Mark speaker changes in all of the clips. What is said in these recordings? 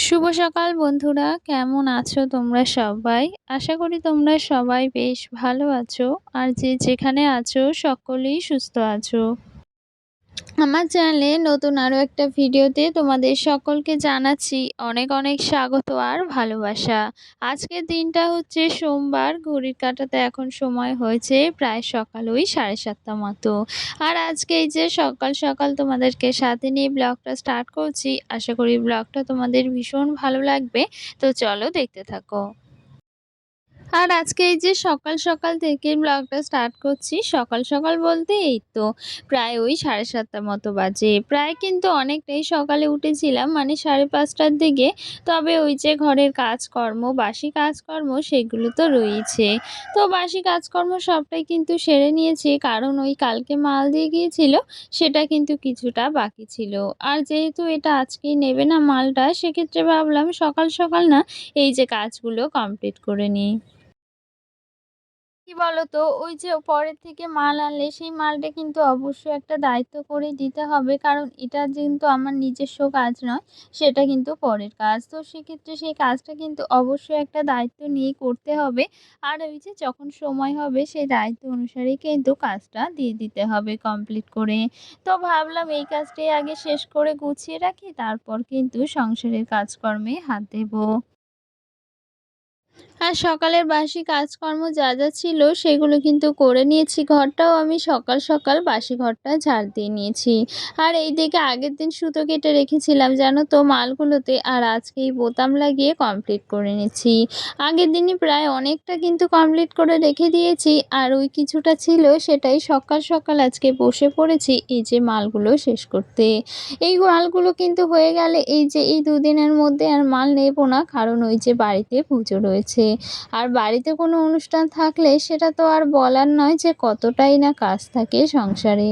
Speaker 1: শুভ সকাল বন্ধুরা, কেমন আছো তোমরা সবাই? আশা করি তোমরা সবাই বেশ ভালো আছো। আর যে যেখানে আছো, সকলেই সুস্থ আছো। আমার চ্যানেলে নতুন আরও একটা ভিডিওতে তোমাদের সকলকে জানাচ্ছি অনেক অনেক স্বাগত আর ভালোবাসা। আজকের দিনটা হচ্ছে সোমবার, ঘড়ির কাটাতে এখন সময় হয়েছে প্রায় সকাল ওই সাড়ে সাতটা মতো। আর আজকে এই যে সকাল সকাল তোমাদেরকে সাথে নিয়ে ব্লগটা স্টার্ট করছি, আশা করি ব্লগটা তোমাদের ভীষণ ভালো লাগবে। তো চলো দেখতে থাকো। আর আজকে এই যে সকাল সকাল থেকে ব্লগটা স্টার্ট করছি, সকাল সকাল বলতে এই তো প্রায় ওই সাড়ে সাতটা মতো বাজে। প্রায় কিন্তু অনেকটাই সকালে উঠেছিলাম মানে সাড়ে পাঁচটার দিকে। তবে ওই যে ঘরের কাজকর্ম, বাসি কাজকর্ম সেগুলো তো রয়েছে। তো বাসি কাজকর্ম সবটাই কিন্তু সেরে নিয়েছি, কারণ ওই কালকে মাল দিয়ে গিয়েছিল, সেটা কিন্তু কিছুটা বাকি ছিল। আর যেহেতু এটা আজকেই নেবে না মালটা, সেক্ষেত্রে ভাবলাম সকাল সকাল না এই যে কাজগুলো কমপ্লিট করে নিই। কি বলতো? ওই যে পরের থেকে মাল আনলে সেই মালটা কিন্তু অবশ্যই একটা দায়িত্ব করে দিতে হবে। কারণ এটা কিন্তু আমার নিজস্ব কাজ নয়, সেটা কিন্তু পরের কাজ। তো সেক্ষেত্রে সেই কাজটা কিন্তু অবশ্যই একটা দায়িত্ব নিয়ে করতে হবে। আর ওই যে যখন সময় হবে, সেই দায়িত্ব অনুসারে কিন্তু কাজটা দিয়ে দিতে হবে কমপ্লিট করে। তো ভাবলাম এই কাজটাই আগে শেষ করে গুছিয়ে রাখি, তারপর কিন্তু সংসারের কাজকর্মে হাত দেবো। আর সকালের বাসি কাজকর্ম যা যা ছিল সেগুলো কিন্তু করে নিয়েছি। ঘরটাও আমি সকাল সকাল বাসি ঘরটা ঝাড় দিয়ে নিয়েছি। আর এই দিকে আগের দিন সুতো কেটে রেখেছিলাম, জানো তো, মালগুলোতে। আর আজকে এই বোতাম লাগিয়ে কমপ্লিট করে নিচ্ছি আগের দিনই প্রায় অনেকটা কিন্তু কমপ্লিট করে রেখে দিয়েছি। আর ওই কিছুটা ছিল, সেটাই সকাল সকাল আজকে বসে পড়েছি এই যে মালগুলো শেষ করতে। এই মালগুলো কিন্তু হয়ে গেলে এই যে এই দুদিনের মধ্যে আর মাল নেব না, কারণ ওই যে বাড়িতে পুজো রয়েছে। আর বাড়িতে কোনো অনুষ্ঠান থাকলে সেটা তো আর বলার নয় যে কতটাই না কাজ থাকে সংসারে।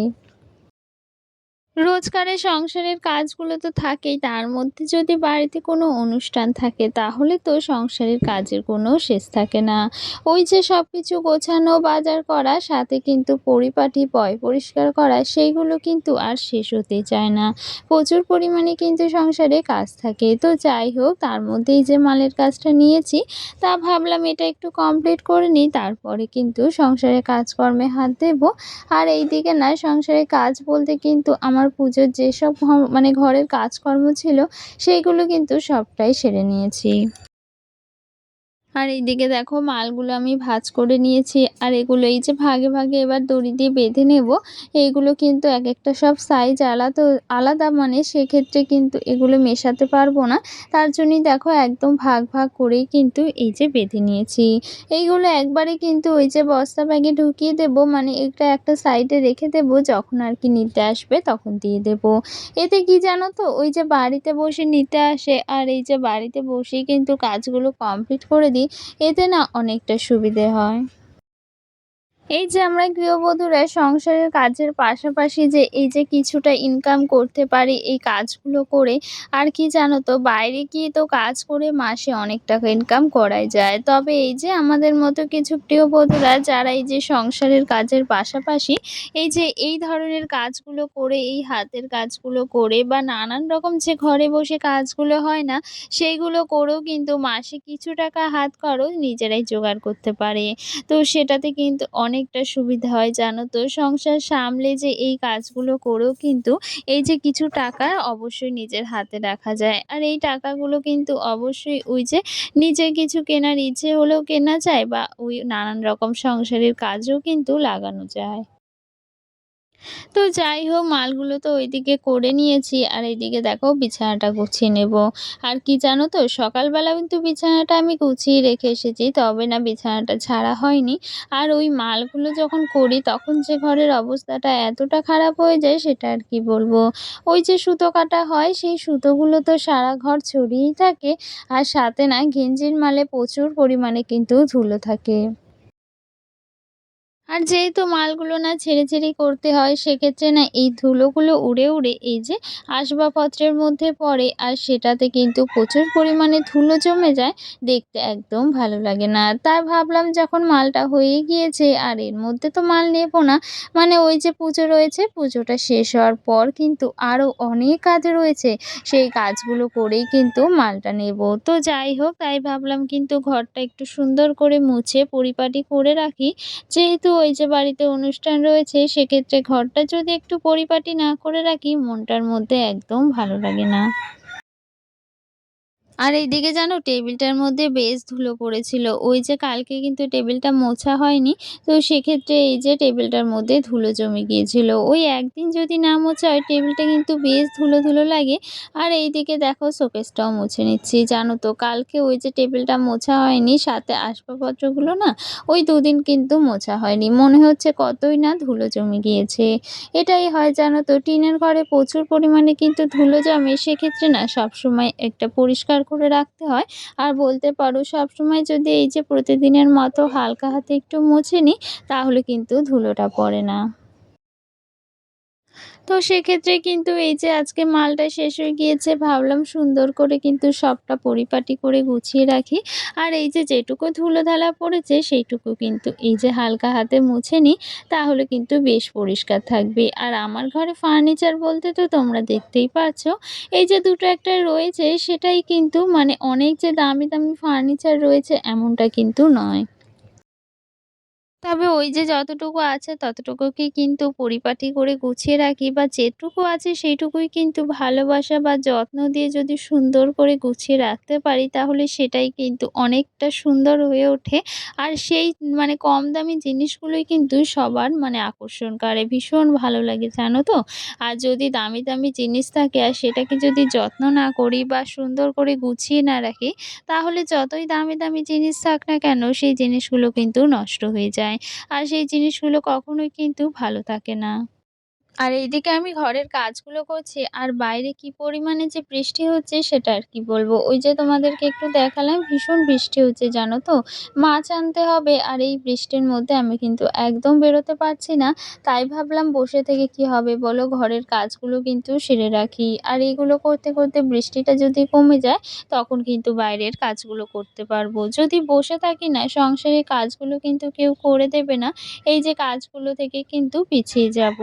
Speaker 1: রোজকারের সংসারের কাজগুলো তো থাকেই, তার মধ্যে যদি বাড়িতে কোনো অনুষ্ঠান থাকে, তাহলে তো সংসারের কাজের কোনো শেষ থাকে না। ওই যে সব কিছু গোছানো, বাজার করা, সাথে কিন্তু পরিপাটি, পয় পরিষ্কার করা, সেইগুলো কিন্তু আর শেষ হতে চায় না। প্রচুর পরিমাণে কিন্তু সংসারে কাজ থাকে। তো যাই হোক, তার মধ্যেই যে মালের কাজটা নিয়েছি, তা ভাবলাম এটা একটু কমপ্লিট করে নিই, তারপরে কিন্তু সংসারে কাজকর্মে হাত দেব। আর এই দিকে না, সংসারে কাজ বলতে কিন্তু আমার পুজোর যেসব মানে ঘরের কাজকর্ম ছিল সেইগুলো কিন্তু সবটাই সেরে নিয়েছি। আর এইদিকে দেখো মালগুলো আমি ভাজ করে নিয়েছি। আর এগুলো এই যে ভাগে ভাগে এবার দড়ি দিয়ে বেঁধে নেব। এইগুলো কিন্তু এক একটা সব সাইজ আলাদা আলাদা মানে সেক্ষেত্রে কিন্তু এগুলো মেশাতে পারব না। তার জন্যই দেখো একদম ভাগ ভাগ করেই কিন্তু এই যে বেঁধে নিয়েছি। এইগুলো একবারে কিন্তু ওই যে বস্তা ব্যাগে ঢুকিয়ে দেব মানে এটা একটা সাইডে রেখে দেব, যখন আর কি নিতে আসবে তখন দিয়ে দেব। এতে কি জানো তো, ওই যে বাড়িতে বসে নিতে আসে, আর এই যে বাড়িতে বসেই কিন্তু কাজগুলো কমপ্লিট করে দিই। এতে না অনেকটা সুবিধে হয়। এই যে আমরা গৃহবধূরা সংসারের কাজের পাশাপাশি যে এই যে কিছুটা ইনকাম করতে পারি, এই কাজগুলো করে, আর কি জানো তো, বাইরে গিয়ে তো কাজ করে মাসে অনেক টাকা ইনকাম করাই যায়। তবে এই যে আমাদের মতো কিছু গৃহবধূরা যারা এই যে সংসারের কাজের পাশাপাশি এই যে এই ধরনের কাজগুলো করে, এই হাতের কাজগুলো করে বা নানান রকম যে ঘরে বসে কাজগুলো হয় না, সেইগুলো করেও কিন্তু মাসে কিছু টাকা হাত খরচ নিজেরাই জোগাড় করতে পারে। তো সেটাতে কিন্তু অনেক অনেকটা সুবিধা হয়, জানো তো? সংসার সামলে যে এই কাজগুলো করেও কিন্তু এই যে কিছু টাকা অবশ্যই নিজের হাতে রাখা যায়। আর এই টাকাগুলো কিন্তু অবশ্যই ওই যে নিজে কিছু কেনার ইচ্ছে হলেও কেনা যায় বা ওই নানান রকম সংসারের কাজেও কিন্তু লাগানো যায়। তো যাই হোক, মালগুলো তো ওইদিকে করে নিয়েছি। আর এইদিকে দেখো, বিছানাটা গুছিয়ে নেব। আর কি জানো তো, সকালবেলা কিন্তু বিছানাটা আমি গুছিয়ে রেখে এসেছি, তবে না বিছানাটা ছাড়া হয়নি। আর ওই মালগুলো যখন করি, তখন যে ঘরের অবস্থাটা এতটা খারাপ হয়ে যায়, সেটা আর কি বলব। ওই যে সুতো কাটা হয়, সেই সুতোগুলো তো সারা ঘর ছড়িয়েই থাকে। আর সাথে না, গেঞ্জির মালে প্রচুর পরিমাণে কিন্তু ধুলো থাকে। আর যেহেতু মালগুলো না ছেড়ে ঝেড়ে করতে হয়, সেক্ষেত্রে না এই ধুলোগুলো উড়ে উড়ে এই যে আসবাবপত্রের মধ্যে পড়ে আর সেটাতে কিন্তু প্রচুর পরিমাণে ধুলো জমে যায়, দেখতে একদম ভালো লাগে না। তাই ভাবলাম যখন মালটা হয়ে গিয়েছে, আর এর মধ্যে তো মাল নেব না মানে ওই যে পুজো রয়েছে, পুজোটা শেষ হওয়ার পর কিন্তু আরও অনেক কাজ রয়েছে, সেই কাজগুলো করেই কিন্তু মালটা নেব। তো যাই হোক, তাই ভাবলাম কিন্তু ঘরটা একটু সুন্দর করে মুছে পরিপাটি করে রাখি, যেহেতু ওই যে বাড়িতে অনুষ্ঠান রয়েছে, সেক্ষেত্রে ঘরটা যদি একটু পরিপাটি না করে রাখি, মনটার মধ্যে একদম ভালো লাগে না। আর এইদিকে জানো, টেবিলটার মধ্যে বেশ ধুলো পড়েছিল। ওই যে কালকে কিন্তু টেবিলটা মোছা হয়নি, তো সেক্ষেত্রে এই যে টেবিলটার মধ্যে ধুলো জমে গিয়েছিল। ওই একদিন যদি না মোছা হয়, টেবিলটা কিন্তু বেশ ধুলো ধুলো লাগে। আর এইদিকে দেখো, শোকেসটাও মুছে নিচ্ছি। জানো তো, কালকে ওই যে টেবিলটা মোছা হয়নি, সাথে আসবাবপত্রগুলো না, ওই দুদিন কিন্তু মোছা হয়নি। মনে হচ্ছে কতই না ধুলো জমে গিয়েছে। এটাই হয় জানো তো, টিনের ঘরে প্রচুর পরিমাণে কিন্তু ধুলো জমে। সেক্ষেত্রে না সবসময় একটা পরিষ্কার করে রাখতে হয়। আর বলতে পারো সবসময় যদি এই যে প্রতিদিনের মতো হালকা হাতে একটু মুছে নিই, তাহলে কিন্তু ধুলোটা পড়ে না। তো সেক্ষেত্রে কিন্তু এই যে আজকে মালটা শেষ হয়ে গিয়েছে, ভাবলাম সুন্দর করে কিন্তু সবটা পরিপাটি করে গুছিয়ে রাখি। আর এই যে যেটুকু ধুলো ধালা পড়েছে, সেইটুকু কিন্তু এই যে হালকা হাতে মুছে নিই, তাহলে কিন্তু বেশ পরিষ্কার থাকবে। আর আমার ঘরে ফার্নিচার বলতে তো তোমরা দেখতেই পাচ্ছ, এই যে দুটো একটা রয়েছে, সেটাই কিন্তু মানে অনেক যে দামি দামি ফার্নিচার রয়েছে, এমনটা কিন্তু নয়। তবে ওই যে যতটুকু আছে ততটুকুকেই কিন্তু পরিপাটি করে গুছিয়ে রাখি বা যেটুকু আছে সেইটুকুই কিন্তু ভালোবাসা বা যত্ন দিয়ে যদি সুন্দর করে গুছিয়ে রাখতে পারি তাহলে সেটাই কিন্তু অনেকটা সুন্দর হয়ে ওঠে। আর সেই মানে কম দামি জিনিসগুলোই কিন্তু সবার মানে আকর্ষণ করে। ভীষণ ভালো লাগে, জানো তো? আর যদি দামি দামি জিনিস থাকে আর সেটাকে যদি যত্ন না করি বা সুন্দর করে গুছিয়ে না রাখি, তাহলে যতই দামি দামি জিনিস থাক না কেন সেই জিনিসগুলো কিন্তু নষ্ট হয়ে যায়। আর সেই জিনিসগুলো কখনোই কিন্তু ভালো থাকে না। আর এইদিকে আমি ঘরের কাজগুলো করছি, আর বাইরে কি পরিমাণে যে বৃষ্টি হচ্ছে সেটা আর কি বলব। ওই যে তোমাদেরকে একটু দেখালাম, ভীষণ বৃষ্টি হচ্ছে, জানো তো? মাছ আনতে হবে, আর এই বৃষ্টির মধ্যে আমি কিন্তু একদম বেরোতে পারছি না। তাই ভাবলাম বসে থেকে কি হবে বলো? ঘরের কাজগুলো কিন্তু সেরে রাখি। আর এইগুলো করতে করতে বৃষ্টিটা যদি কমে যায়, তখন কিন্তু বাইরের কাজগুলো করতে পারব। যদি বসে থাকি না, সংসারের কাজগুলো কিন্তু কেউ করে দেবে না, এই যে কাজগুলো থেকে কিন্তু পিছিয়ে যাব।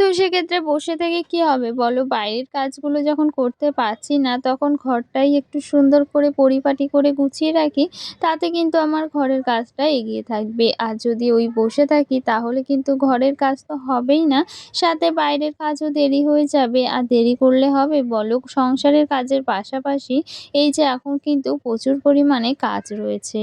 Speaker 1: তো সেক্ষেত্রে বসে থেকে কি হবে? বলো, বাইরের কাজগুলো যখন করতে পারছি না, তখন ঘরটাই একটু সুন্দর করে পরিপাটি করে গুছিয়ে রাখি, তাতে কিন্তু আমার ঘরের কাজটা এগিয়ে থাকবে। আর যদি ওই বসে থাকি, তাহলে কিন্তু ঘরের কাজ তো হবেই না, সাথে বাইরের কাজও দেরি হয়ে যাবে। আর দেরি করলে হবে? বলো, সংসারের কাজের পাশাপাশি এই যে এখন কিন্তু প্রচুর পরিমাণে কাজ রয়েছে।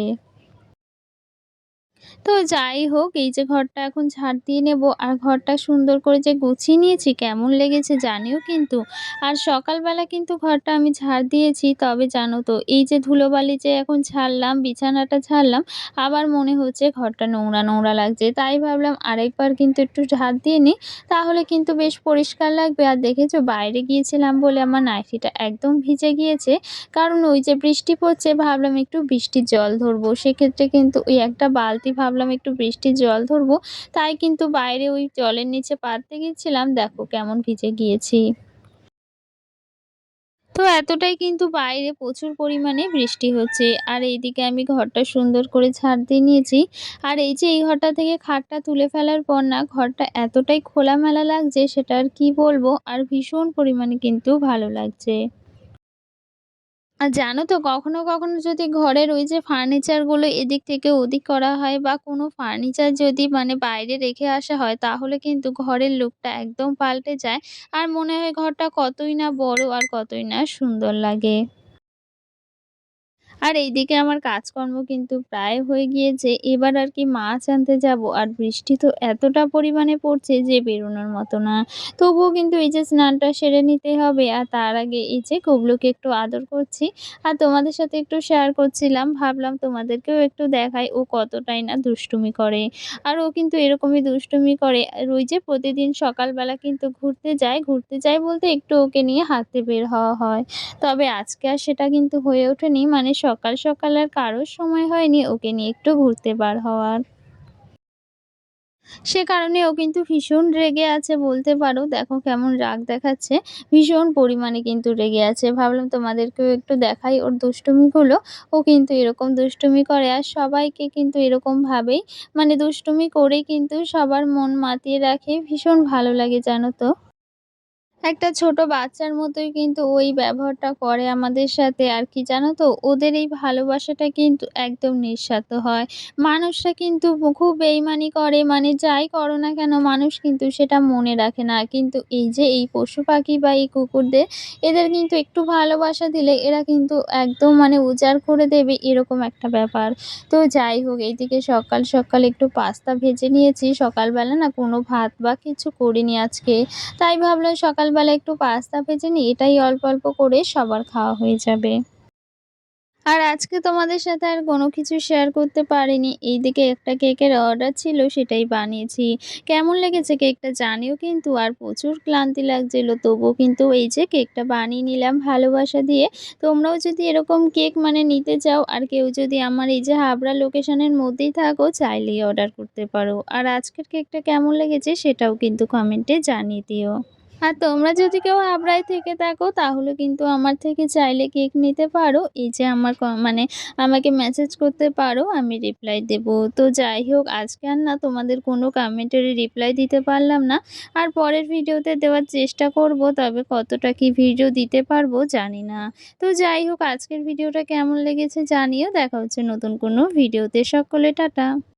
Speaker 1: তো যাই হোক, এই যে ঘরটা এখন ঝাড় দিয়ে নেব। আর ঘরটা সুন্দর করে যে গুছিয়ে নিয়েছি, কেমন লেগেছে জানিও কিন্তু। আর সকালবেলা কিন্তু ঘরটা আমি ঝাড় দিয়েছি, তবে জানো তো, এই যে ধুলোবালি যে এখন ছাড়লাম বিছানাটা ছাড়লাম আবার মনে হচ্ছে ঘরটা নোংরা নোংরা লাগছে। তাই ভাবলাম আরেকবার কিন্তু একটু ঝাড় দিয়ে নিই, তাহলে কিন্তু বেশ পরিষ্কার লাগবে। আর দেখেছ, বাইরে গিয়েছিলাম বলে আমার নাইটিটা একদম ভিজে গিয়েছে। কারণ ওই যে বৃষ্টি পড়ছে, ভাবলাম একটু বৃষ্টির জল ধরবো। সেক্ষেত্রে কিন্তু ওই একটা বালতি ভাবলাম একটু বৃষ্টির জল ধরবো। তাই কিন্তু বাইরে ওই জলের নিচে পাততে গেছিলাম। দেখো কেমন ভিজে গিয়েছি। তো এতটাই কিন্তু বাইরে প্রচুর পরিমাণে বৃষ্টি হচ্ছে। আর এইদিকে আমি ঘরটা সুন্দর করে ঝাড় দিয়ে নিয়েছি। আর এই যে এই ঘরটা থেকে খাটটা তুলে ফেলার পর না, ঘরটা এতটাই খোলামেলা লাগছে, সেটা আর কি বলব? আর ভীষণ পরিমাণে কিন্তু ভালো লাগছে। আর জানো তো কখনো কখনো যদি ঘরের ওই যে ফার্নিচারগুলো এদিক থেকে ওদিক করা হয় বা কোনো ফার্নিচার যদি মানে বাইরে রেখে আসা হয়, তাহলে কিন্তু ঘরের লুকটা একদম পাল্টে যায়। আর মনে হয় ঘরটা কতই না বড় আর কতই না সুন্দর লাগে। আর এইদিকে আমার কাজকর্ম কিন্তু প্রায় হয়ে গিয়েছে। এবার আর কি মাছ আনতে যাব। আর বৃষ্টি তো এতটা পরিমাণে পড়ছে যে বেরোনোর মতো না। তবুও কিন্তু এই যে স্নানটা সেরে নিতে হবে। আর তার আগে এই যে কুবলুকে একটু আদর করছি। আর তোমাদের সাথে একটু শেয়ার করছিলাম। ভাবলাম তোমাদেরকেও একটু দেখাই। ও কতটাই না দুষ্টুমি করে। আর ও কিন্তু এরকমই দুষ্টুমি করে। আর ওই যে প্রতিদিন সকালবেলা কিন্তু ঘুরতে যায়। ঘুরতে যায় বলতে একটু ওকে নিয়ে হাঁটতে বের হওয়া হয়। তবে আজকে আর সেটা কিন্তু হয়ে ওঠেনি। মানে সকাল সকাল আর কারোর সময় হয়নি ওকে নিয়ে একটু ঘুরতে বার হওয়ার সে কারণে ও কিন্তু ভীষণ রেগে আছে বলতে পারো। দেখো কেমন রাগ দেখাচ্ছে। ভীষণ পরিমাণে কিন্তু রেগে আছে। ভাবলাম তোমাদেরকেও একটু দেখাই ওর দুষ্টুমিগুলো। ও কিন্তু এরকম দুষ্টুমি করে আর সবাইকে কিন্তু এরকমভাবেই মানে দুষ্টুমি করে কিন্তু সবার মন মাতিয়ে রাখে। ভীষণ ভালো লাগে জানো তো? একটা ছোট বাচ্চার মতোই কিন্তু ওই ব্যবহারটা করে আমাদের সাথে। আর কি জানো তো? ওদের এই ভালোবাসাটা কিন্তু একদম নিঃস্বার্থ হয়। মানুষরা কিন্তু খুব বেইমানি করে মানে যাই করো না কেন মানুষ কিন্তু সেটা মনে রাখে না। কিন্তু এই যে এই পশু-পাখি বা এই কুকুরদের এদের কিন্তু একটু ভালোবাসা দিলে এরা কিন্তু একদম মানে উজাড় করে দেবে এরকম একটা ব্যাপার। তো যাই হোক এইদিকে সকাল, সকাল একটু পাস্তা ভেজে নিয়েছি। সকালবেলা না কোনো ভাত বা কিছু করিনি আজকে। তাই ভাবলাম সকালবেলা একটু পাস্তা ভেজে নিই। এটাই অল্প, অল্প করে সবার খাওয়া হয়ে যাবে। আর আজকে তোমাদের সাথে আর কোনো কিছু শেয়ার করতে পারিনি। এইদিকে একটা কেকের অর্ডার ছিল সেটাই বানিয়েছি। কেমন লেগেছে কেকটা জানিও কিন্তু। আর প্রচুর ক্লান্তি লাগছিল তবুও কিন্তু এই যে কেকটা বানিয়ে নিলাম ভালোবাসা দিয়ে। তোমরাও যদি এরকম কেক মানে নিতে চাও আর কেউ যদি আমার এই যে হাবড়া লোকেশনের মধ্যেই থাকো চাইলেই অর্ডার করতে পারো। আর আজকের কেকটা কেমন লেগেছে সেটাও কিন্তু কমেন্টে জানিয়ে দিও। আর তোমরা যদি কেউ হাবড়ায় থেকে থাকো তাহলে কিন্তু আমার থেকে চাইলে কেক নিতে পারো। এই যে আমার মানে আমাকে মেসেজ করতে পারো, আমি রিপ্লাই দেব। তো যাই হোক আজকে আর না তোমাদের কোনো কমেন্টেরই রিপ্লাই দিতে পারলাম না। আর পরের ভিডিওতে দেওয়ার চেষ্টা করব তবে কতটা কি ভিডিও দিতে পারব জানি না। তো যাই হোক আজকের ভিডিওটা কেমন লেগেছে জানিও। দেখা হচ্ছে নতুন কোনো ভিডিওতে। সকলে টাটা।